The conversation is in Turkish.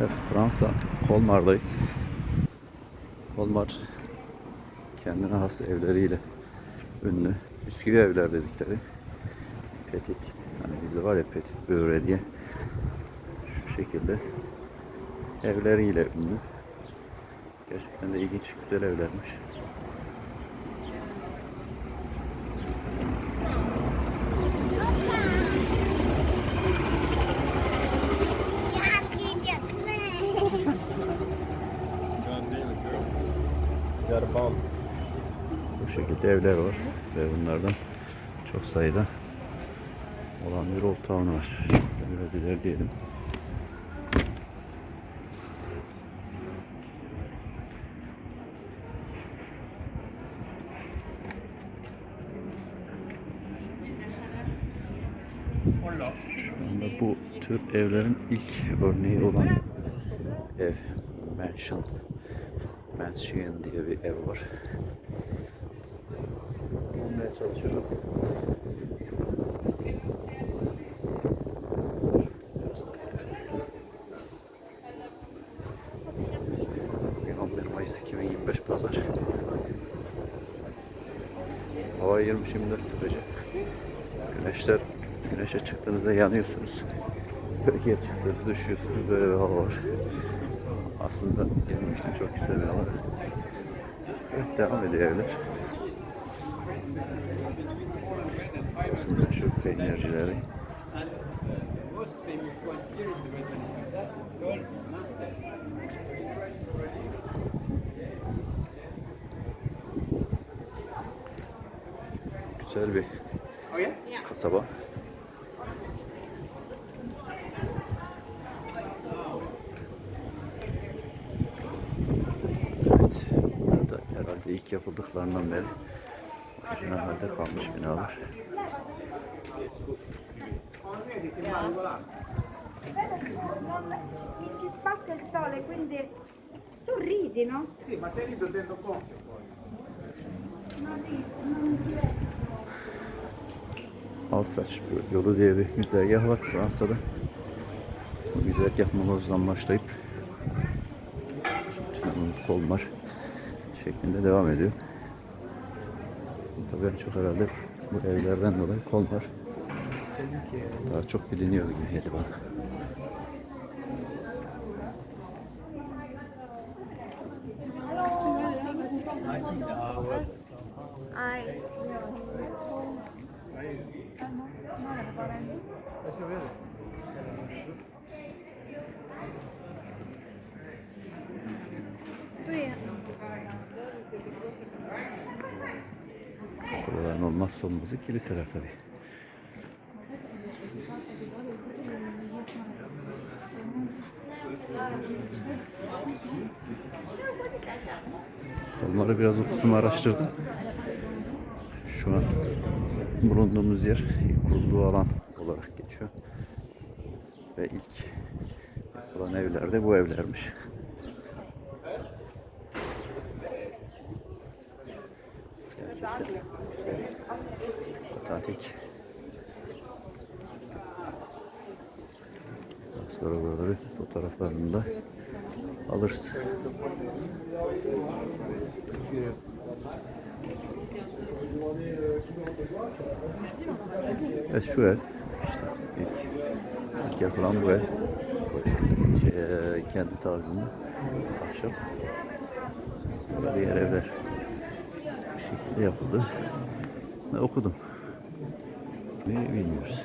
Evet Fransa Kolmar'dayız. Kolmar kendine has evleriyle ünlü. Bisküvi evler dedikleri. Petit. Hani bizde var ya petit böre diye. Şu şekilde evleriyle ünlü. Gerçekten de ilginç, güzel evlermiş. Yerbal. Bu şekilde evler var ve bunlardan çok sayıda olan bir old town var. Biraz ilerleyelim. Şu anda bu tür evlerin ilk örneği olan ev, mansion, mansion diye bir ev var. Bulmaya çalışıyorum. Bugün 11 Mayıs 2025 Pazar. Hava 20-24 derece. Güneşler, güneşe çıktığınızda yanıyorsunuz. Gölgeye çıktığınızda üşüyorsunuz. Böyle bir hava var. Aslında gezmek için çok güzel bir hava. Evet devam ediyor evler. Burası meşhur peynircileri. most famous one herhalde ilk yapıldıklarından beri orijinal halde kalmış binalar. Ci spacca il sole, quindi tu ridi, no? Sì, ma se rido tendo conto poi. Non ridi, non ridi. Alsaç yolu diye bir güzergah var Fransa'da. Bu güzergah Moloz'dan başlayıp Çınarımız Kolmar şeklinde devam ediyor. Tabii çok herhalde bu evlerden dolayı Kolmar daha çok biliniyor gibi geldi bana. Ai. Kasabaların olmazsa olmazı kiliseler tabii. Onları biraz ufuktum araştırdım. Şu an bulunduğumuz yer ilk kurulduğu alan olarak geçiyor. Ve ilk yapılan evler de bu evlermiş. Gerçekten sonra buraları fotoğraflarını da alırız. Evet şu ev işte ilk, ilk yapılan bu ev. Şey, eee, kendi tarzında ahşap. Diğer evler bu şekilde yapıldı. Ve okudum. Ne bilmiyoruz.